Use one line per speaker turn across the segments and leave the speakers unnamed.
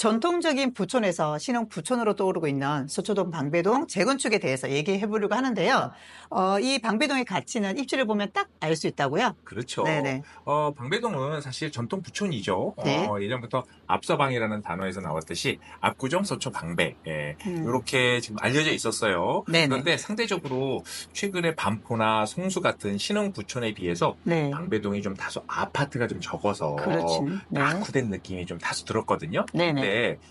전통적인 부촌에서 신흥 부촌으로 떠오르고 있는 서초동 방배동 재건축에 대해서 얘기해 보려고 하는데요. 어, 이 방배동의 가치는 입지를 보면 딱 알 수 있다고요?
그렇죠.
네네.
어, 방배동은 사실 전통 부촌이죠.
네.
어, 예전부터 앞서방이라는 단어에서 나왔듯이 압구정, 서초, 방배 예,
음.
이렇게 지금 알려져 있었어요.
네네.
그런데 상대적으로 최근에 반포나 송수 같은 신흥 부촌에 비해서
네.
방배동이 좀 다소 아파트가 좀 적어서
그렇지. 네.
낙후된 느낌이 좀 다소 들었거든요.
네네.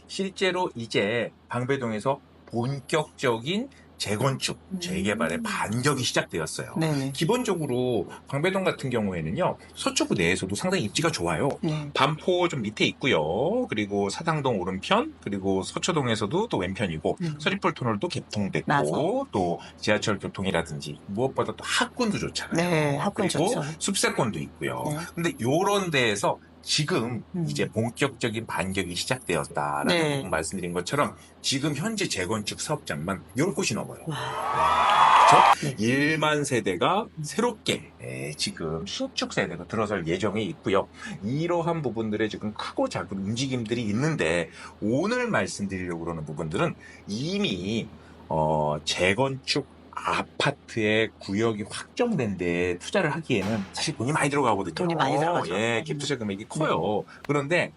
실제로 이제 방배동에서 본격적인 재건축,
음.
재개발의 반격이 시작되었어요.
네네.
기본적으로 방배동 같은 경우에는요, 서초구 내에서도 상당히 입지가 좋아요.
네.
반포 좀 밑에 있고요. 그리고 사당동 오른편, 그리고 서초동에서도 또 왼편이고,
음.
서리폴 터널도 개통됐고,
맞아.
또 지하철 교통이라든지 무엇보다 또 학군도 좋잖아요.
네, 학군
그리고
좋죠.
숲세권도 있고요.
네.
근데 요런 데에서 지금
음.
이제 본격적인 반격이 시작되었다라는
네.
말씀드린 것처럼 지금 현재 재건축 사업장만 10곳이 넘어요.
와.
그렇죠?
네.
1만 세대가 새롭게 예, 지금 신축 세대가 들어설 예정이 있고요. 이러한 부분들에 지금 크고 작은 움직임들이 있는데 오늘 말씀드리려고 그러는 부분들은 이미 어, 재건축 아파트의 구역이 확정된 데 투자를 하기에는 사실 돈이 많이 들어가거든요.
돈이 많이 들어가죠.
예, 갭 투자 금액이 커요. 그런데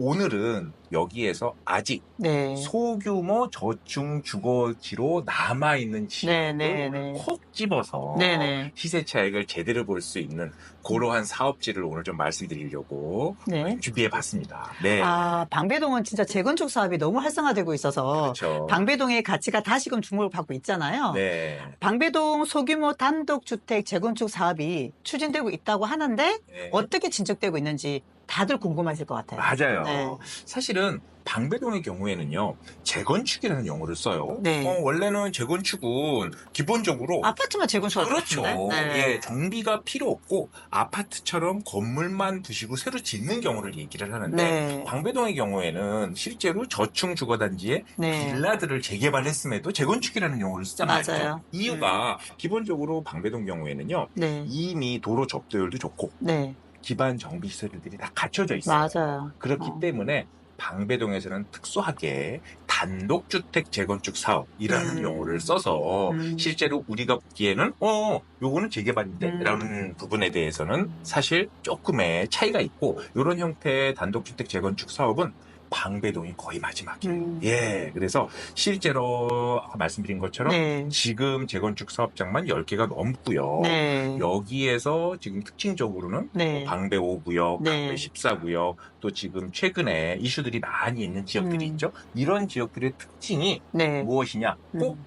오늘은 여기에서 아직
네.
소규모 저층 주거지로 남아 있는 지역을
네, 네, 네.
콕 집어서
네네.
시세 차익을 제대로 볼 수 있는 그러한 사업지를 오늘 좀 말씀드리려고
네.
준비해 봤습니다. 네.
아, 방배동은 진짜 재건축 사업이 너무 활성화되고 있어서
그렇죠.
방배동의 가치가 다시금 주목을 받고 있잖아요.
네.
방배동 소규모 단독 주택 재건축 사업이 추진되고 있다고 하는데
네.
어떻게 진척되고 있는지 다들 궁금하실 것 같아요.
맞아요.
네.
사실은 방배동의 경우에는요, 재건축이라는 용어를 써요.
네.
어, 원래는 재건축은 기본적으로
아파트만 재건축
그렇죠.
네.
예, 정비가 필요 없고 아파트처럼 건물만 두시고 새로 짓는 경우를 얘기를 하는데
네.
방배동의 경우에는 실제로 저층 주거단지에
네.
빌라들을 재개발했음에도 재건축이라는 용어를 말이죠.
맞아요.
이유가 기본적으로 방배동 경우에는요.
네.
이미 도로 접도율도 좋고
네.
기반 정비 시설들이 다 갖춰져 있어요.
맞아요.
그렇기
어.
때문에 방배동에서는 특수하게 단독주택 재건축 사업이라는
음.
용어를 써서
음.
실제로 우리가 보기에는 어 요거는 재개발인데
음.
라는 부분에 대해서는 사실 조금의 차이가 있고 이런 형태의 단독주택 재건축 사업은 방배동이 거의 마지막이에요.
음.
예, 그래서 실제로 아까 말씀드린 것처럼
네.
지금 재건축 사업장만 10개가 넘고요.
네.
여기에서 지금 특징적으로는
네.
방배 5구역,
네.
방배 14구역, 또 지금 최근에 이슈들이 많이 있는 지역들이
음.
있죠. 이런 지역들의 특징이
네.
무엇이냐? 꼭
음.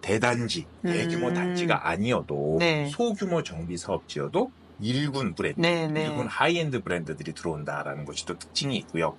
대단지, 대규모
음.
단지가 아니어도
네.
소규모 정비 사업지여도 일군 브랜드. 일군 하이엔드 브랜드들이 들어온다라는 것이 또 특징이 있고요.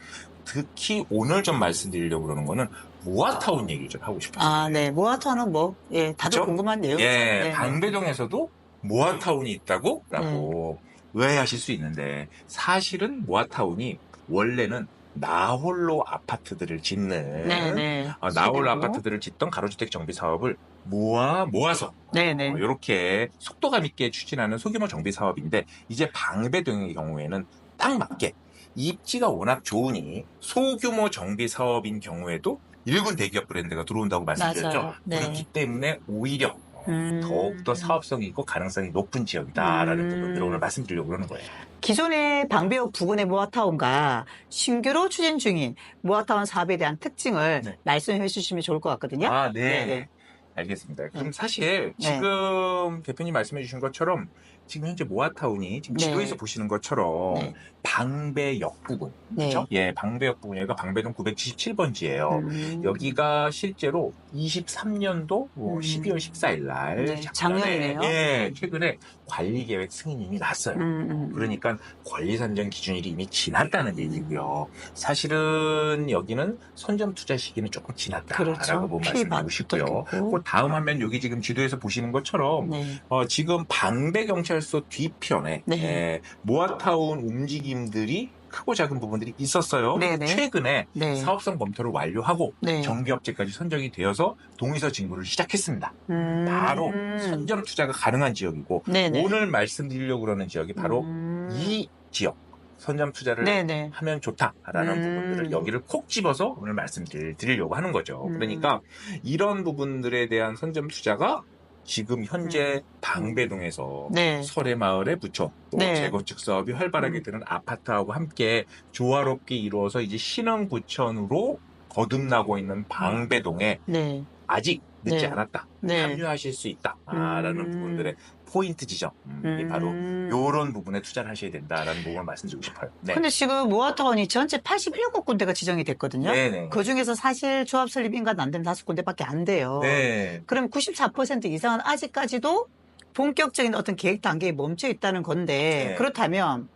특히 오늘 좀 말씀드리려고 그러는 거는 모아타운 얘기를 좀 하고 싶어요.
아, 네. 모아타는 뭐, 예, 다들
그쵸?
궁금한 내용.
예,
네.
방배동에서도 모아타운이 있다고? 라고
네.
의아해하실 수 있는데 사실은 모아타운이 원래는 나홀로 아파트들을 짓는
네, 네.
아, 나홀로. 아파트들을 짓던 가로주택 정비 사업을 모아 모아서
네, 네.
이렇게 속도감 있게 추진하는 소규모 정비 사업인데 이제 방배동의 경우에는 딱 맞게 입지가 워낙 좋으니 소규모 정비 사업인 경우에도 일군 대기업 브랜드가 들어온다고 말씀드렸죠.
네.
그렇기 때문에 오히려
음.
더욱더 사업성이 있고 가능성이 높은 지역이다라는
음.
부분들을 오늘 말씀드리려고 그러는 거예요.
기존의 방배역 부근의 모아타운과 신규로 추진 중인 모아타운 사업에 대한 특징을
네.
말씀해 주시면 좋을 것 같거든요.
아, 네.
네, 네.
알겠습니다. 그럼
네.
사실
네.
지금 대표님 말씀해 주신 것처럼 지금 현재 모아타운이 지금
네.
지도에서 보시는 것처럼
네.
방배역 부분.
네.
그렇죠? 예, 방배역 부분 여기가 방배동 977번지예요.
음.
여기가 실제로 23년도
음.
12월 14일 날
네,
작년에,
작년이네요.
예, 최근에 관리 계획 승인이 이미 났어요.
음, 음.
그러니까 권리 산정 기준일이 이미 지났다는 얘기고요. 사실은 여기는 선점 투자 시기는 조금 지났다라고
그렇죠.
말씀드리고 싶고요. 그 다음 화면 여기 지금 지도에서 보시는 것처럼
네.
어, 지금 방배 경찰 서 뒤편에
네.
예, 모아타운 움직임들이 크고 작은 부분들이 있었어요.
네네.
최근에
네.
사업성 검토를 완료하고
네.
정비업체까지 선정이 되어서 동의서 징구를 시작했습니다.
음.
바로 선점 투자가 가능한 지역이고
네네.
오늘 말씀드리려고 그러는 지역이 바로
음.
이 지역 선점 투자를
네네.
하면 좋다라는
음.
부분들을 여기를 콕 집어서 오늘 말씀드리려고 하는 거죠.
음.
그러니까 이런 부분들에 대한 선점 투자가 지금 현재
음.
방배동에서
네.
설해마을에 붙여 또
네.
재건축 사업이 활발하게
음.
되는 아파트하고 함께 조화롭게 이루어서 이제 신흥구천으로 거듭나고 있는 방배동에
네.
아직 늦지
네.
않았다.
네.
합류하실 수 있다라는
음.
부분들의 포인트 지점. 음, 바로
음.
요런 부분에 투자를 하셔야 된다라는 부분을 말씀드리고 싶어요. 네.
근데 지금 모아타운이 전체 87군데가 지정이 됐거든요.
네네.
그 중에서 사실 조합 설립 인가도 안 되는 다섯 군데밖에 안 돼요.
네.
그럼 94% 이상은 아직까지도 본격적인 어떤 계획 단계에 멈춰 있다는 건데
네.
그렇다면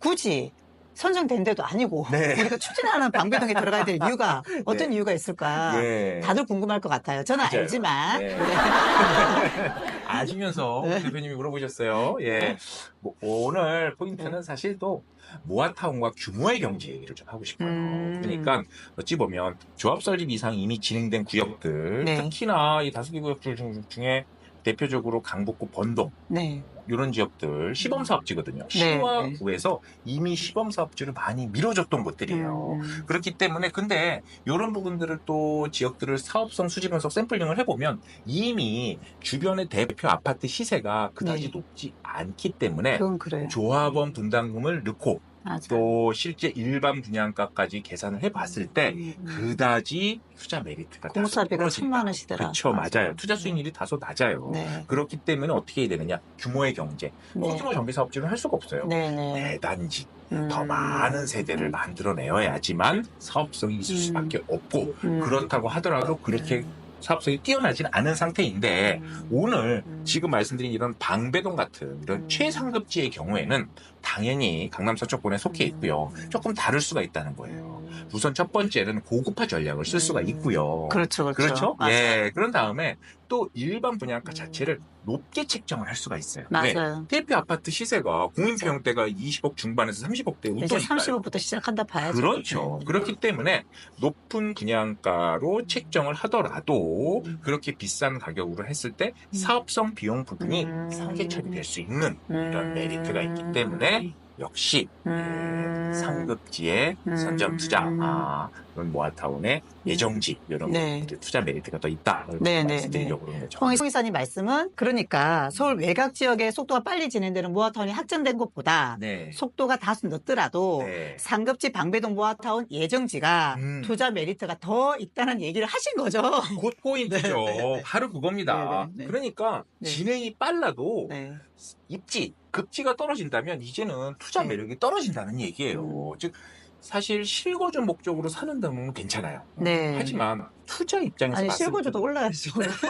굳이 선정된 데도 아니고
네.
우리가 추진하는 방배동에 들어가야 될 이유가 어떤 이유가 있을까?
네.
다들 궁금할 것 같아요. 저는
맞아요.
알지만
네. 아시면서
네.
대표님이 물어보셨어요. 예. 뭐, 오늘 포인트는 사실 또 모아타운과 규모의 경제 얘기를 좀 하고 싶어요.
음.
그러니까 어찌 보면 조합 설립 이상 이미 진행된 구역들,
네.
특히나 이 다섯 개 구역들 중- 중에 대표적으로 강북구 번동
네.
이런 지역들 시범 사업지거든요.
네.
시와
네.
구에서 이미 시범 사업지를 많이 밀어줬던 곳들이에요.
음.
그렇기 때문에 근데 이런 부분들을 또 지역들을 사업성 수지 분석 샘플링을 해보면 이미 주변의 대표 아파트 시세가 그다지
네.
높지 않기 때문에. 조합원 분담금을 넣고
맞아.
또 실제 일반 분양가까지 계산을 해봤을 때
음, 음.
그다지 투자 메리트가
공사비가. 천만 원이더라.
그렇죠 맞아요 투자 수익률이 다소 낮아요
네.
그렇기 때문에 어떻게 해야 되느냐 규모의 경제
네.
소규모 전기 사업지는 할 수가 없어요
네네.
대단지
음.
더 많은 세대를 만들어내어야지만 사업성이 있을
음.
수밖에 없고
음.
그렇다고 하더라도 그렇게 사업성이 뛰어나지는 않은 상태인데
음.
오늘
음.
지금 말씀드린 이런 방배동 같은 이런
음.
최상급지의 경우에는 당연히 강남 서초권에 속해 있고요.
음.
조금 다를 수가 있다는 거예요.
음.
우선 첫 번째는 고급화 전략을 쓸 수가
음.
있고요.
그렇죠, 그렇죠.
그렇죠? 예. 그런 다음에 또 일반 분양가
음.
자체를 높게 책정을 할 수가 있어요. 왜?
맞아요.
대표 아파트 시세가 공인평대가 20억 중반에서 30억대
이제
웃도니까요.
30억부터 시작한다 봐야죠.
그렇죠.
네.
그렇기 때문에 높은 분양가로 책정을 하더라도
음.
그렇게 비싼 가격으로 했을 때
음.
사업성 비용 부분이
음.
상계 처리될 수 있는 이런
음.
메리트가 있기 때문에 역시
음.
예, 상급지의
음.
선점 투자, 아, 이런 모아타운의 예정지 이런
네.
투자 메리트가 더 있다. 이렇게
네, 네,
말씀드리려고 거죠.
홍 이사님 말씀은 그러니까 서울 외곽 지역에 속도가 빨리 진행되는 모아타운이 확정된 곳보다
네.
속도가 다소 늦더라도
네.
상급지 방배동 모아타운 예정지가
음.
투자 메리트가 더 있다는 얘기를 하신 거죠.
곧 포인트죠.
네, 네, 네.
바로 그겁니다.
네, 네, 네.
그러니까
네.
진행이 빨라도
네.
입지, 급지가 떨어진다면 이제는 투자
네.
매력이 떨어진다는 얘기예요. 즉 사실 실거주 목적으로 사는 데는 괜찮아요.
네.
하지만 투자 입장에서
아니 실거주도. 실거주도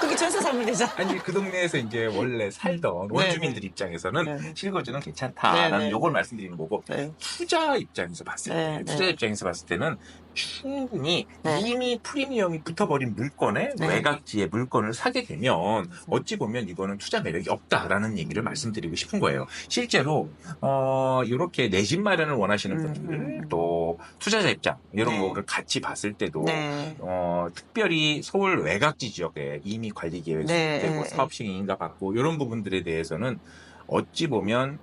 그게 전세 살면 되잖아.
아니 그 동네에서 이제 원래 살던
네,
원주민들 입장에서는
네.
실거주는 괜찮다라는
네, 네.
요걸 말씀드리는 거고
네.
투자 입장에서 봤을 때
네,
투자
네.
입장에서 봤을 때는 충분히
네.
이미 프리미엄이 붙어버린 물건에
네.
외곽지의 물건을 사게 되면 어찌 보면 이거는 투자 매력이 없다라는 얘기를 말씀드리고 싶은 거예요. 실제로 어 이렇게 내 집 마련을 원하시는
음,
분들
음.
또 투자자 입장 이런
네.
거를 같이 봤을 때도
네.
어, 특별히 서울 외곽지 지역에 이미 관리 계획
네,
되고
네,
사업 시행 인가 받고 이런 부분들에 대해서는 어찌 보면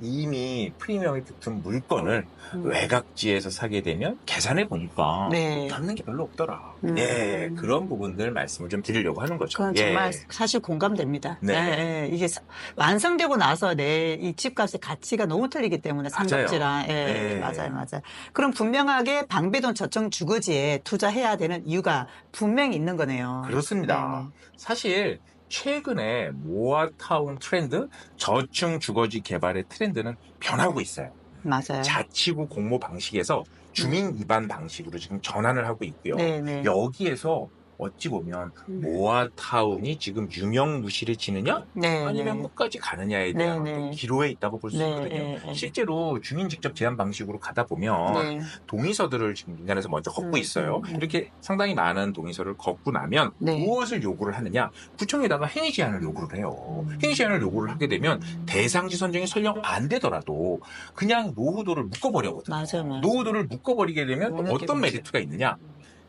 이미 프리미엄이 붙은 물건을
음.
외곽지에서 사게 되면 계산해 보니까
네.
남는 게 별로 없더라.
음.
예, 그런 부분들 말씀을 좀 드리려고 하는 거죠.
그건
예.
정말 사실 공감됩니다.
네.
네, 네. 이게 사- 완성되고 나서 내 이 집값의 가치가 너무 틀리기 때문에. 상급지랑 예,
네.
맞아요, 맞아요. 그럼 분명하게 방배동 저층 주거지에 투자해야 되는 이유가 분명히 있는 거네요.
그렇습니다. 사실 최근에 모아타운 트렌드, 저층 주거지 개발의 트렌드는 변하고 있어요.
네, 맞아요.
자치구 공모 방식에서 주민 입안 방식으로 지금 전환을 하고 있고요.
네, 네.
여기에서 어찌 보면
음.
모아타운이 지금 유명무실해지느냐
네,
아니면
네.
끝까지 가느냐에
네,
대한
네.
어떤 기로에 있다고 볼 수
네,
있거든요.
네, 네.
실제로 주민 직접 제안 방식으로 가다 보면
네.
동의서들을 지금 민간에서 먼저 걷고
음,
있어요.
음, 음.
이렇게 상당히 많은 동의서를 걷고 나면
네.
무엇을 요구를 하느냐? 구청에다가 행위 제한을 요구를 해요.
음.
행위 제한을 요구를 하게 되면 대상지 선정이 설령 안 되더라도 그냥 노후도를 묶어버려거든요.
맞아요, 맞아요.
노후도를 묶어버리게 되면 또 어떤. 메리트가 있느냐?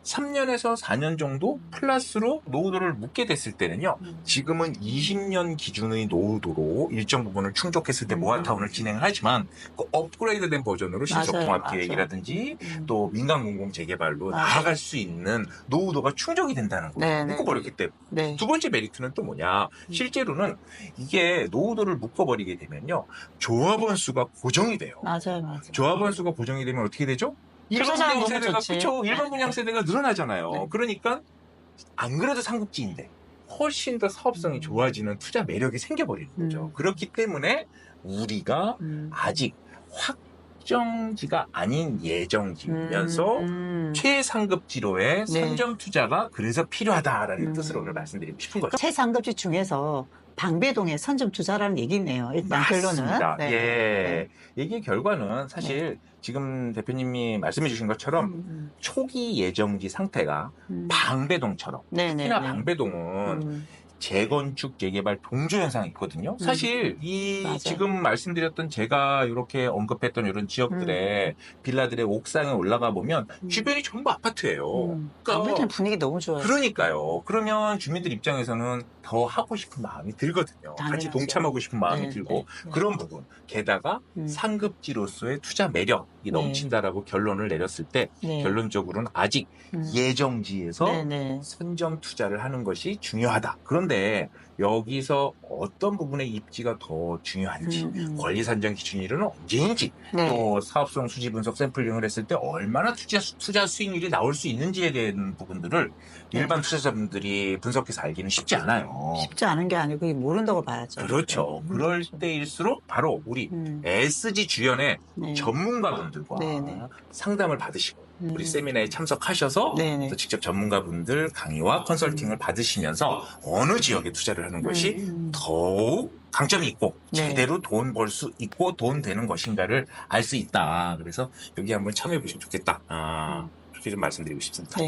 3년에서 4년 정도 플러스로 노후도를 묻게 됐을 때는요.
음.
지금은 20년 기준의 노후도로 일정 부분을 충족했을 때
음.
모아타운을 진행하지만 그 업그레이드된 버전으로
맞아요,
신속통합 계획이라든지
음.
또 민간 공공 재개발로
맞아요.
나아갈 수 있는 노후도가 충족이 된다는
네,
거예요.
네.
묶어버렸기 때문에.
네.
두 번째 메리트는 또 뭐냐?
음.
실제로는 이게 노후도를 묶어버리게 되면요. 조합원 수가 고정이 돼요.
맞아요, 맞아요.
조합원 수가 고정이 되면 어떻게 되죠? 일반 분양 세대가. 그렇죠. 일반 분양 세대가 늘어나잖아요.
네.
그러니까 안 그래도 상급지인데 훨씬 더 사업성이
음.
좋아지는 투자 매력이 생겨버리는 거죠.
음.
그렇기 때문에 우리가
음.
아직 확 정지가 아닌 예정지면서
음.
최상급지로의
네.
선점 투자가 그래서 필요하다라는
음.
뜻으로 오늘 말씀드리고 싶은 거죠.
최상급지 중에서 방배동의 선점 투자라는 얘기네요. 일단 결론은.
맞습니다.
네.
예. 얘기 결과는 사실 지금 대표님이 말씀해 주신 것처럼
음,
초기 예정지 상태가
음.
방배동처럼
네네.
특히나 방배동은
음.
재건축 재개발 동조 현상이 있거든요.
음.
사실 이
맞아요.
지금 말씀드렸던 제가 이렇게 언급했던 이런 지역들의 빌라들의 옥상에 올라가 보면
음.
주변이 전부 아파트예요.
음.
그러니까
방배동 분위기 너무 좋아요.
그러니까요. 그러면 주민들 입장에서는 더 하고 싶은 마음이 들거든요. 같이
당연하죠.
동참하고 싶은 마음이
네,
들고
네, 네.
그런 부분. 게다가
음.
상급지로서의 투자 매력이
네.
넘친다라고 결론을 내렸을 때
네.
결론적으로는 아직
음.
예정지에서. 선점 투자를 하는 것이 중요하다. 그런데 여기서 어떤 부분의 입지가 더 중요한지,
음, 음.
권리 산정 기준일은 언제인지,
네.
또 사업성 수지 분석 샘플링을 했을 때 얼마나 투자, 투자 수익률이 나올 수 있는지에 대한 부분들을
네.
일반 투자자분들이 분석해서 알기는 쉽지 않아요.
쉽지 않은 게 아니고 모른다고 봐야죠.
그렇죠.
음.
그럴 때일수록 바로 우리
음.
SG 주연의
네.
전문가분들과
네, 네.
상담을 받으시고
음.
우리 세미나에 참석하셔서
네네.
또 직접 전문가분들 강의와 컨설팅을 받으시면서 어느 지역에 투자를 하는 것이
음.
더욱 강점이 있고
네.
제대로 돈 벌 수 있고 돈 되는 것인가를 알 수 있다. 그래서 여기 한번 참여해 보시면 좋겠다. 아,
음.
그렇게 좀 말씀드리고 싶습니다.
네.